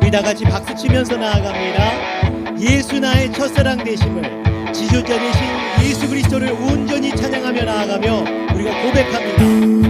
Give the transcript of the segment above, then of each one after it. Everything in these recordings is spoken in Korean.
우리 다 같이 박수 치면서 나아갑니다. 예수 나의 첫사랑 되심을 지존자 되신 예수 그리스도를 온전히 찬양하며 나아가며 우리가 고백합니다.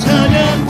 찬양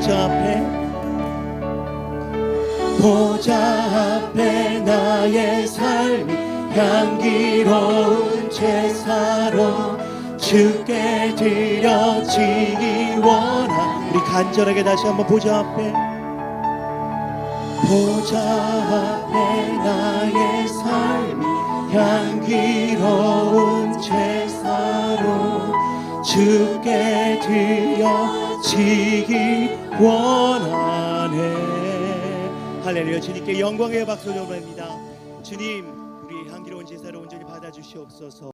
보좌 앞에. 보좌 앞에 나의 삶이 향기로운 제사로 주께 드려지기 원하 우리 간절하게 다시 한번 보좌 앞에. 보좌 앞에 나의 삶이 향기로운 제사로 주께 드려지기 원하네. 할렐루야. 주님께 영광의 박수 전합니다. 주님 우리 향기로운 제사를 온전히 받아주시옵소서.